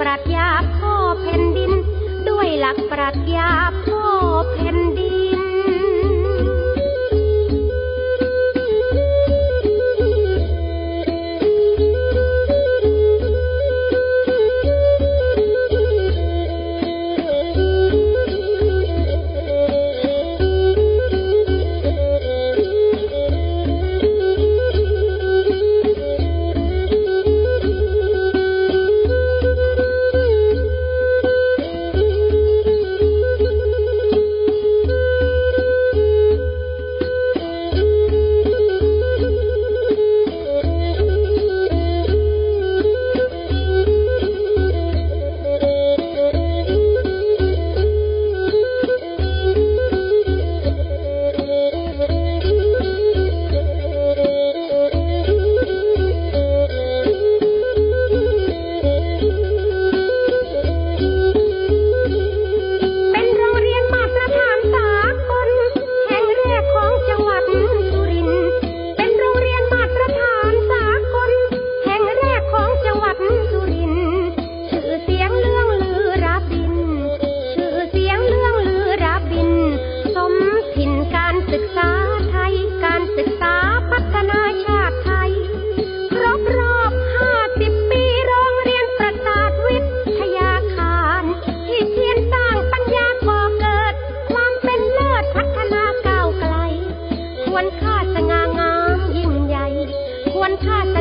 ปรัชญาพ่อแผ่นดิน ด้วยหลักปรัชญาพ่อแผ่นดิน ควรค่าสง่างามยิ่งใหญ่ ควรค่าส